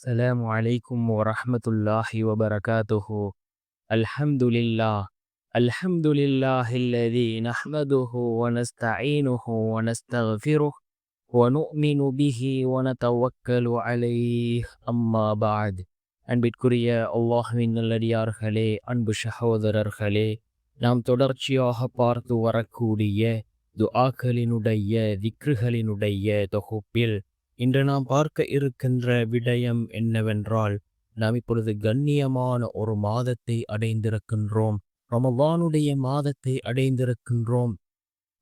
السلام عليكم ورحمة الله وبركاته الحمد لله الحمد لله الذي نحمده ونستعينه ونستغفره ونؤمن به ونتوكل عليه أما بعد அன்பிற்குரிய அல்லாஹ்வின் நல்லடியார்களே அன்பு சகோதரர்களே நாம் தொடர்ச்சியாக பார்த்து வரக்கூடிய துஆக்களினுடைய திக்ருகளினுடைய தொகுப்பில் இன்று நாம் பார்க்க இருக்கின்ற விடயம் என்னவென்றால் நாம் இப்பொழுது கண்ணியமான ஒரு மாதத்தை அடைந்திருக்கின்றோம். ரமபானுடைய மாதத்தை அடைந்திருக்கின்றோம்.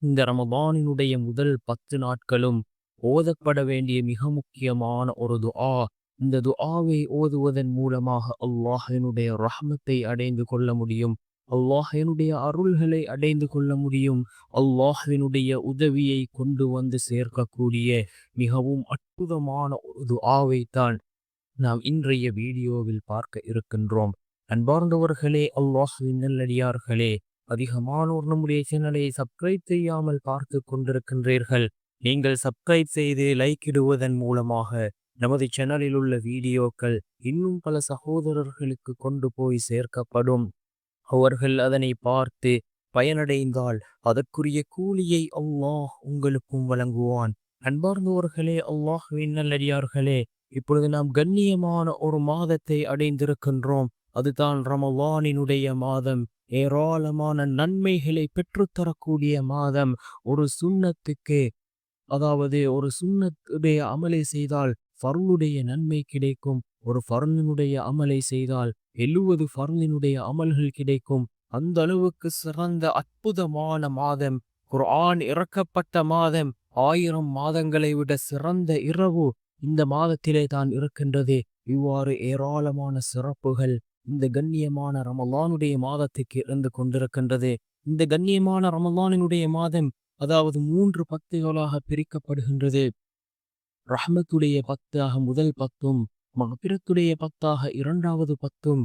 இந்த ரமபானினுடைய முதல் பத்து நாட்களும் ஓதப்பட வேண்டிய மிக முக்கியமான ஒரு துஆ. இந்த துஆவை ஓதுவதன் மூலமாக அல்லாஹினுடைய ரஹ்மத்தை அடைந்து கொள்ள முடியும். அல்லாஹினுடைய அருள்களை அடைந்து கொள்ள முடியும். அல்லாஹினுடைய உதவியை கொண்டு வந்து சேர்க்கக்கூடிய மிகவும் அற்புதமான ஒரு ஆவை தான் நாம் இன்றைய வீடியோவில் பார்க்க இருக்கின்றோம். அன்பார்ந்தவர்களே அல்லாஹுவின் நல்லடியார்களே அதிகமானோர் நம்முடைய சேனலை சப்ஸ்கிரைப் செய்யாமல் பார்த்து கொண்டிருக்கின்றீர்கள். நீங்கள் சப்ஸ்கிரைப் செய்து லைக் இடுவதன் மூலமாக நமது சேனலில் உள்ள வீடியோக்கள் இன்னும் பல சகோதரர்களுக்கு கொண்டு போய் சேர்க்கப்படும். அவர்கள் அதனை பார்த்து பயனடைந்தால் அதற்குரிய கூலியை அல்லாஹ் உங்களுக்கும் வழங்குவான். அன்பார்ந்தவர்களே அல்லாஹ்வின் நல்லடியார்களே இப்பொழுது நாம் கண்ணியமான ஒரு மாதத்தை அடைந்திருக்கின்றோம். அதுதான் ரமலானினுடைய மாதம். ஏராளமான நன்மைகளை பெற்றுத்தரக்கூடிய மாதம். ஒரு சுண்ணத்துக்கு அதாவது ஒரு சுண்ணத்துடைய அமலை செய்தால் ஃபர்லுடைய நன்மை கிடைக்கும். ஒரு ஃபர்லினுடைய அமலை செய்தால் எழுவது ஃபர்லினுடைய அமல்கள் கிடைக்கும். அந்த அளவுக்கு சிறந்த அற்புதமான மாதம். குர்ஆன் இறக்கப்பட்ட மாதம். ஆயிரம் மாதங்களை விட சிறந்த இரவு இந்த மாதத்திலே தான் இருக்கின்றது. இவ்வாறு ஏராளமான சிறப்புகள் இந்த கண்ணியமான ரமலானுடைய மாதத்துக்கு இருந்து கொண்டிருக்கின்றது. இந்த கண்ணியமான ரமலானினுடைய மாதம் அதாவது மூன்று பத்துகளாக பிரிக்கப்படுகின்றது. ரஹமத்துடைய பத்தாக முதல் பத்தும் மகபிரத்துடைய பத்தாக இரண்டாவது பத்தும்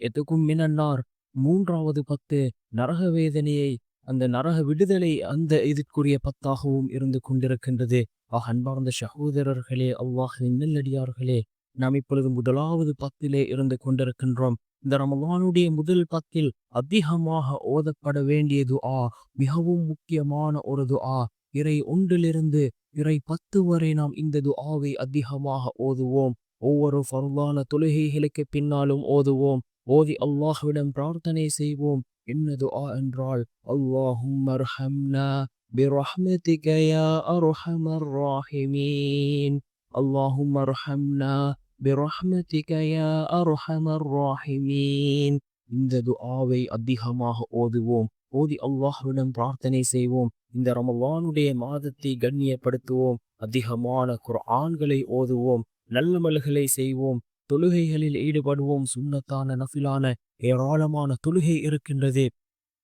எதுக்கும் மினன்னார் மூன்றாவது பத்து நரக வேதனையை அந்த நரக விடுதலை அந்த இதற்குரிய பத்தாகவும் இருந்து கொண்டிருக்கின்றது. ஆக அன்பார்ந்த சகோதரர்களே அல்லாஹின் நல்லடியார்களே நாம் இப்பொழுது முதலாவது பத்திலே இருந்து கொண்டிருக்கின்றோம். இந்த ரமலானுடைய முதல் பத்தில் அதிகமாக ஓதப்பட வேண்டியது ஆ மிகவும் முக்கியமான ஒரு ஆ இறை ஒன்றிலிருந்து இறை பத்து வரை நாம் இந்த துஆவை அதிகமாக ஓதுவோம் ஒவ்வொரு ஃபர்லான தொழுகைகளுக்கு பின்னாலும் ஓதுவோம் ஓதி அல்லாஹ்விடம் பிரார்த்தனை செய்வோம் என்ன துஆ என்றால் அல்லாஹும் அர்ஹம்னா برحمتك يا أرحم الراحمين اللهم ارحمنا برحمتك يا أرحم الراحمين இந்த துஆவை அதிகமாக ஓதுவோம். ஓதி அல்லாஹ்விடம் பிரார்த்தனை செய்வோம். இந்த ரமவானுடைய மாதத்தை கண்ணியப்படுத்துவோம். அதிகமான குர்ஆன்களை ஓதுவோம். நல்லமல்களை செய்வோம். தொழுகைகளில் ஈடுபடுவோம். சுண்ணத்தான நஃபிலான ஏராளமான தொழுகை இருக்கின்றது.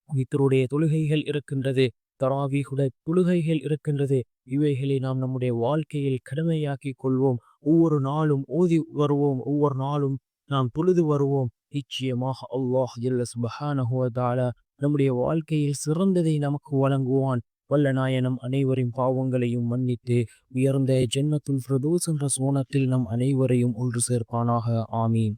இத்தருடைய தொழுகைகள் இருக்கின்றது. தராவீகுட தொழுகைகள் இருக்கின்றது. இவைகளை நாம் நம்முடைய வாழ்க்கையில் கடமையாக்கி கொள்வோம். ஒவ்வொரு நாளும் ஓதி வருவோம். ஒவ்வொரு நாளும் நாம் தொழுது வருவோம். நிச்சயமாக அல்லாஹ் ஜல்ல சுபஹானஹுவதால நம்முடைய வாழ்க்கையில் சிறந்ததை நமக்கு வழங்குவான். வல்ல நாயனம் அனைவரின் பாவங்களையும் மன்னித்து உயர்ந்த ஜென்மத்துல் ஃபிரதோஸ் என்ற சோனத்தில் நம் அனைவரையும் ஒன்று சேர்ப்பானாக. ஆமீன்.